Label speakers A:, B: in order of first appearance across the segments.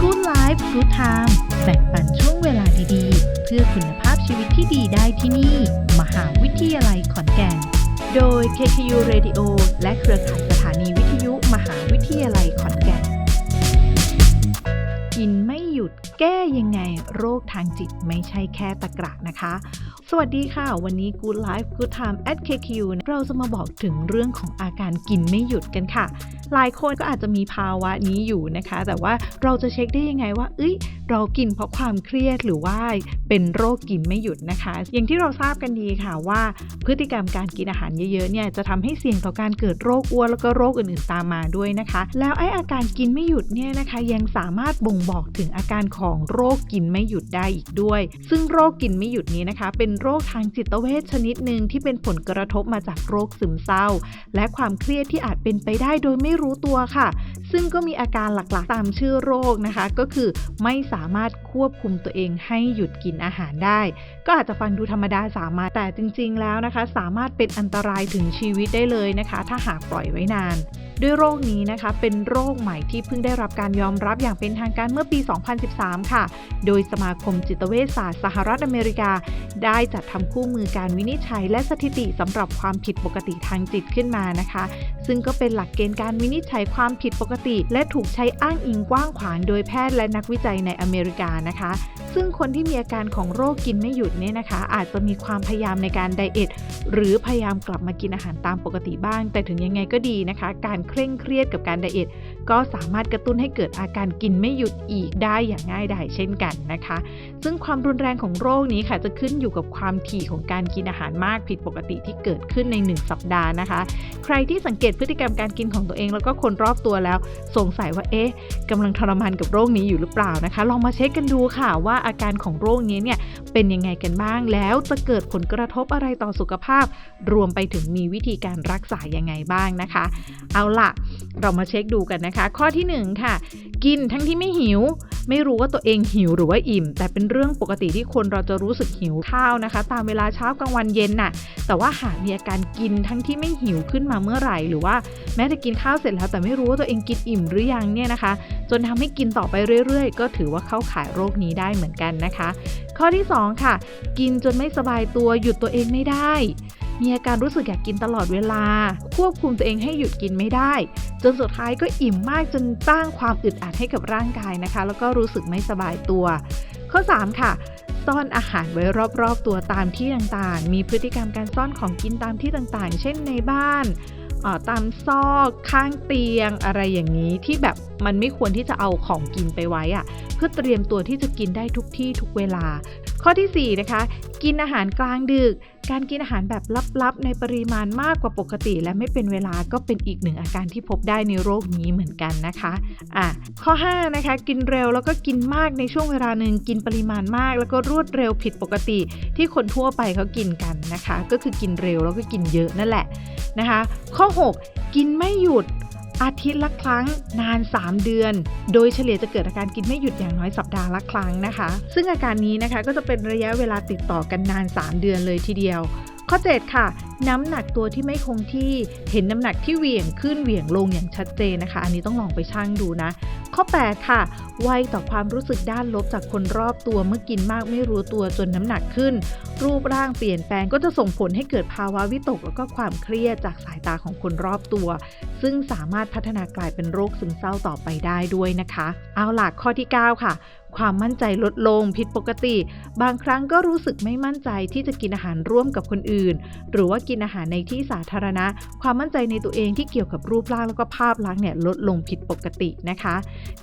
A: Good Life Good Time แบ่งปันช่วงเวลาดีๆ เพื่อคุณภาพชีวิตที่ดีได้ที่นี่ มหาวิทยาลัยขอนแก่น โดย KKU Radio และเครือข่ายสถานีวิทยุ มหาวิทยาลัย แก้ยังไงโรคทางจิตไม่ใช่แค่ตะกระนะคะ สวัสดีค่ะ วันนี้ Good Life Good Time at KQ เราจะมาบอกถึงเรื่องของอาการกินไม่หยุดกันค่ะ หลายคนก็อาจจะมีภาวะนี้อยู่นะคะ แต่ว่าเราจะเช็คได้ยังไงว่า เอ้ย เรากินเพราะความเครียดหรือว่าเป็นโรคกินไม่หยุดนะคะ อย่างที่เราทราบกันดีค่ะว่า พฤติกรรมการกินอาหารเยอะๆเนี่ยจะทำให้เสี่ยงต่อการเกิดโรคอ้วนแล้วก็โรคอื่นๆตามมาด้วยนะคะ แล้วไอ้อาการกินไม่หยุดเนี่ยนะคะยังสามารถบ่งบอกถึงอาการของโรคกินไม่หยุดได้อีกด้วย ซึ่งโรคกินไม่หยุดนี้นะคะ เป็นโรคทางจิตเวชชนิดหนึ่งที่เป็นผลกระทบมาจากโรคซึมเศร้า และความเครียดที่อาจเป็นไปได้โดยไม่รู้ตัวค่ะ ซึ่งก็มีอาการหลักๆ ตามชื่อโรคนะคะ ก็คือไม่สามารถควบคุมตัวเองให้หยุดกินอาหารได้ ก็อาจจะฟังดูธรรมดาสามารถแต่จริง ๆ แล้วนะคะ สามารถเป็นอันตรายถึงชีวิตได้เลยนะคะ ถ้าหากปล่อยไว้นาน ด้วยโรคนี้นะคะ เป็นโรคใหม่ที่เพิ่งได้รับการยอมรับอย่างเป็นทางการเมื่อปี 2013 ค่ะ โดยสมาคมจิตเวชศาสตร์สหรัฐอเมริกา ได้จัดทำคู่มือการวินิจฉัย และสถิติสำหรับความผิดปกติทางจิตขึ้นมานะคะ ซึ่งก็เป็นหลักเกณฑ์การวินิจฉัยความผิดปกติ และถูกใช้อ้างอิงกว้างขวางโดยแพทย์และนักวิจัยในอเมริกานะคะ ซึ่งคนที่มีอาการของโรคกินไม่หยุดเนี่ยนะคะ อาจจะมีความพยายามในการไดเอทหรือพยายามกลับมากินอาหารตามปกติบ้าง แต่ถึงยังไงก็ดีนะคะ การเคร่งเครียดกับการไดเอทก็สามารถกระตุ้นให้เกิดอาการกินไม่หยุดอีกได้อย่างง่ายดายเช่นกันนะคะ ซึ่งความรุนแรงของโรคนี้ค่ะจะขึ้นอยู่กับความถี่ของการกินอาหารมากผิดปกติที่เกิดขึ้นใน 1 สัปดาห์นะคะ ใครที่สังเกตพฤติกรรมการกินของตัวเองแล้วก็คนรอบตัวแล้ว สงสัยว่าเอ๊ะกำลังทรมานกับโรคนี้อยู่หรือเปล่านะคะ ลองมาเช็คกันดูค่ะว่าอาการของโรคนี้เนี่ยเป็นยังไงกันบ้าง แล้วจะเกิดผลกระทบอะไรต่อสุขภาพ รวมไปถึงมีวิธีการรักษายังไงบ้างนะคะ เอาล่ะ เรามาเช็คดูกันนะคะ ข้อที่ 1 ค่ะ กินทั้งที่ไม่หิว ไม่รู้ว่าตัวเองหิวหรือว่าอิ่ม แต่เป็นเรื่องปกติที่คนเราจะรู้สึกหิวข้าวนะคะ ตามเวลาเช้ากลางวันเย็นน่ะ แต่ว่าหากมีอาการกินทั้งที่ไม่หิวขึ้นมาเมื่อไหร่ หรือว่าแม้จะกินข้าวเสร็จแล้วแต่ไม่รู้ว่าตัวเองกินอิ่มหรือยังเนี่ยนะคะ จนทำให้กินต่อไปเรื่อยๆ ก็ถือว่าเข้าข่ายโรคนี้ได้เหมือนกันนะคะ ข้อที่ 2 ค่ะ กินจนไม่สบายตัวหยุดตัวเองไม่ได้ มีอาการรู้สึกอยากกินตลอดเวลา ควบคุมตัวเองให้หยุดกินไม่ได้ จนสุดท้ายก็อิ่มมากจนสร้างความอึดอัดให้กับร่างกายนะคะ แล้วก็รู้สึกไม่สบายตัว ข้อ 3 ค่ะซ่อนอาหารไว้รอบๆตัวตามที่ต่างๆ มีพฤติกรรมการซ่อนของกินตามที่ต่างๆ เช่นในบ้านออตามซอกข้างเตียงอะไรอย่างนี้ที่แบบ มันไม่ควรที่จะเอาของกินไปไว้อะเพื่อเตรียมตัวที่จะกินได้ทุกที่ทุกเวลา ข้อทีสี่4นะคะกินอาหารกลางดึก การกินอาหารแบบลับๆ ในปริมาณมากกว่าปกติ และไม่เป็นเวลาก็เป็นอีกหนึ่งอาการที่พบได้ในโรคนี้เหมือนกันนะคะอะข้อ5นะคะกินเร็วแล้วก็กินมากในช่วงเวลาหนึ่งกินปริมาณมาก แล้วก็รวดเร็วผิดปกติ ที่คนทั่วไปเขากินกันนะคะ ก็คือกินเร็วแล้วก็กินเยอะนั่นแหละนะคะ ข้อ 6 กินไม่หยุด อาทิตย์ละครั้งนาน 3 เดือน โดยเฉลี่ยจะเกิดอาการกินไม่หยุดอย่างน้อยสัปดาห์ละครั้งนะคะ ซึ่งอาการนี้นะคะก็จะเป็นระยะเวลาติดต่อกันนาน 3 เดือนเลยทีเดียว ข้อ 7 ค่ะ น้ำหนักตัวที่ไม่คงที่เห็นน้ำหนักที่เหวี่ยงขึ้นเหวี่ยงลงอย่างชัดเจนนะคะ อันนี้ต้องลองไปชั่งดูนะ ข้อ 8 ค่ะไวต่อความรู้สึกด้านลบจากคนรอบตัวเมื่อกินมากไม่รู้ตัวจนน้ำหนักขึ้น รูปร่างเปลี่ยนแปลงก็จะส่งผลให้เกิดภาวะวิตก แล้วก็ความเครียดจากสายตาของคนรอบตัว ซึ่งสามารถพัฒนากลายเป็นโรคซึมเศร้าต่อไปได้ด้วยนะคะ เอาหลักข้อที่ 9 ค่ะ ความมั่นใจลดลงผิดปกติ บางครั้งก็รู้สึกไม่มั่นใจที่จะกินอาหารร่วมกับคนอื่น หรือว่ากินอาหารในที่สาธารณะ ความมั่นใจในตัวเองที่เกี่ยวกับรูปร่างแล้วก็ภาพลักษณ์เนี่ยลดลงผิดปกตินะคะ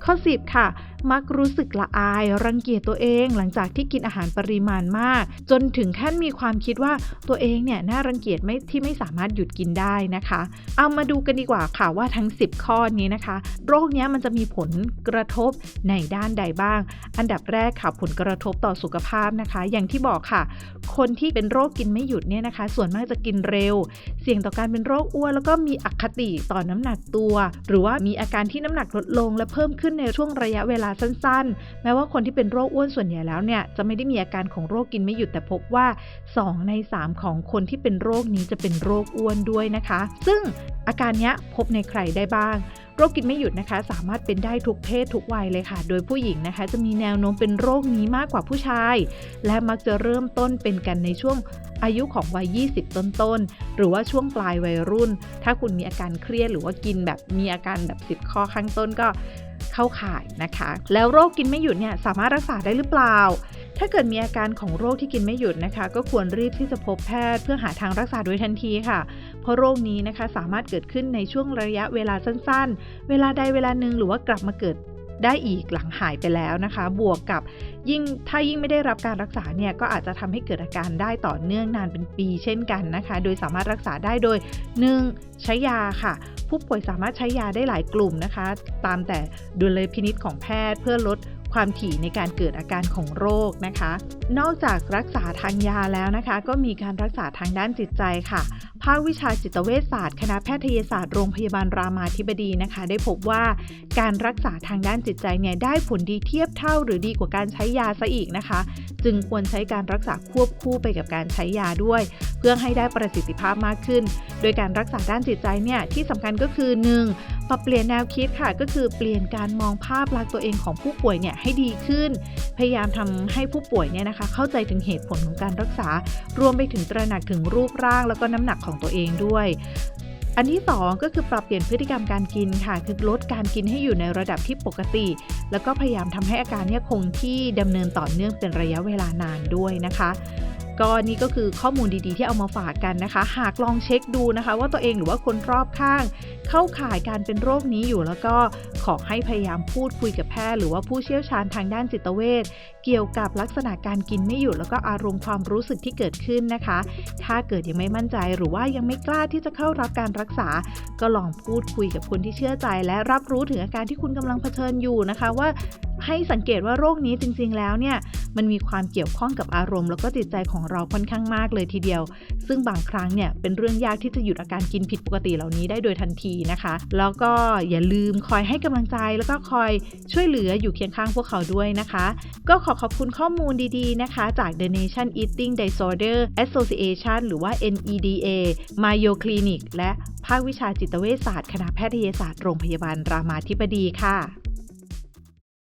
A: ข้อ 10 ค่ะ มักรู้สึกละอาย รังเกียจตัวเอง หลังจากที่กินอาหารปริมาณมาก จนถึงขั้นมีความคิดว่าตัวเองเนี่ยน่ารังเกียจไม่ที่ไม่สามารถหยุดกินได้นะคะ เอามาดูกันดีกว่าค่ะว่าทั้ง 10 ข้อนี้นะคะ โรคเนี้ยมันจะมีผลกระทบในด้านใดบ้างอันดับแรกค่ะผลกระทบต่อสุขภาพนะคะ อย่างที่บอกค่ะ คนที่เป็นโรคกินไม่หยุดเนี่ยนะคะ ส่วนมากจะกินเร็ว เสี่ยงต่อการเป็นโรคอ้วนแล้วก็มีอคติต่อน้ำหนักตัว หรือว่ามีอาการที่น้ำหนักลดลง และเพิ่มขึ้นในช่วงระยะเวลาสั้น ๆ แม้ว่าคนที่เป็นโรคอ้วนส่วนใหญ่แล้วเนี่ยจะไม่ได้มีอาการของโรคกินไม่หยุดแต่พบว่า 2 ใน 3 ของคนที่เป็นโรคนี้จะเป็นโรคอ้วนด้วยนะคะ ซึ่งอาการนี้พบในใครได้บ้าง โรคกินไม่หยุดนะคะ สามารถเป็นได้ทุกเพศทุกวัยเลยค่ะ โดยผู้หญิงนะคะ จะมีแนวโน้มเป็นโรคนี้มากกว่าผู้ชาย และมักจะเริ่มต้นเป็นกันในช่วงอายุของวัย 20 ต้นๆ หรือว่าช่วงปลายวัยรุ่น ถ้าคุณมีอาการเครียดหรือว่ากินแบบมีอาการแบบสิบข้อข้างต้นก็เข้าข่ายนะคะ แล้วโรคกินไม่หยุดเนี่ยสามารถรักษาได้หรือเปล่า ถ้าเกิดมีอาการของโรคที่กินไม่หยุดนะคะ ก็ควรรีบที่จะพบแพทย์เพื่อหาทางรักษาโดยทันทีค่ะ เพราะโรคนี้นะคะสามารถเกิดขึ้นในช่วงระยะเวลาสั้นๆ เวลาใดเวลาหนึ่งหรือว่ากลับมาเกิดได้อีกหลังหายไปแล้วนะคะ บวกกับยิ่งถ้ายิ่งไม่ได้รับการรักษาเนี่ยก็อาจจะทำให้เกิดอาการได้ต่อเนื่องนานเป็นปีเช่นกันนะคะ โดยสามารถรักษาได้โดย 1. ใช้ยาค่ะ ผู้ป่วยสามารถใช้ยาได้หลายกลุ่มนะคะ ตามแต่ดุลยพินิษของแพทย์เพื่อลด ความถี่ในการเกิดอาการของโรคนะคะ นอกจากรักษาทางยาแล้วนะคะ ก็มีการรักษาทางด้านจิตใจค่ะ ภาควิชาจิตเวชศาสตร์ คณะแพทยศาสตร์โรงพยาบาลรามาธิบดีนะคะ ได้พบว่าการรักษาทางด้านจิตใจเนี่ยได้ผลดีเทียบเท่า หรือดีกว่าการใช้ยาซะอีกนะคะ จึงควรใช้การรักษาควบคู่ไปกับการใช้ยาด้วย เพื่อให้ได้ประสิทธิภาพมากขึ้น โดยการรักษาด้านจิตใจเนี่ยที่สำคัญก็คือ 1. ปรับเปลี่ยนแนวคิดค่ะ ก็คือเปลี่ยนการมองภาพลักษณ์ตัวเองของผู้ป่วยเนี่ยให้ดีขึ้น พยายามทำให้ผู้ป่วยเนี่ยนะคะ เข้าใจถึงเหตุผลของการรักษา รวมไปถึงตระหนักถึงรูปร่าง แล้วก็น้ำหนักของตัวเองด้วย อันที่ 2 ก็คือปรับเปลี่ยนพฤติกรรมการกินค่ะ คือลดการกินให้อยู่ในระดับที่ปกติ แล้วก็พยายามทำให้อาการเนี่ยคงที่ดำเนินต่อเนื่องเป็นระยะเวลานานด้วยนะคะ ก็นี่ก็คือข้อมูลดีๆ ที่เอามาฝากกันนะคะ หากลองเช็คดูนะคะ ว่าตัวเองหรือว่าคนรอบข้าง เข้าข่ายการเป็นโรคนี้อยู่แล้วก็ขอให้พยายามพูดคุยกับแพทย์หรือว่าผู้เชี่ยวชาญทางด้านจิตเวชเกี่ยวกับลักษณะการกินไม่หยุดแล้วก็อารมณ์ความรู้สึกที่เกิดขึ้นนะคะ ถ้าเกิดยังไม่มั่นใจหรือว่ายังไม่กล้าที่จะเข้ารับการรักษา ก็ลองพูดคุยกับคนที่เชื่อใจ และรับรู้ถึงอาการที่คุณกำลังเผชิญอยู่นะคะ ว่าให้สังเกตว่าโรคนี้จริง ๆ แล้วเนี่ย มันมีความเกี่ยวข้องกับอารมณ์แล้วก็จิตใจของเราค่อนข้างมากเลยทีเดียว ซึ่งบางครั้งเนี่ยเป็นเรื่องยากที่จะหยุดอาการกินผิดปกติเหล่านี้ได้โดยทันทีนะคะ แล้วก็อย่าลืมคอยให้กำลังใจแล้วก็คอยช่วยเหลืออยู่เคียงข้างพวกเขาด้วยนะคะ ก็ขอขอบคุณข้อมูลดีๆนะคะ จาก The Nation Eating Disorder Association หรือว่า NEDA Mayo Clinic และภาควิชาจิตเวชศาสตร์คณะแพทยศาสตร์โรงพยาบาลรามาธิบดีค่ะ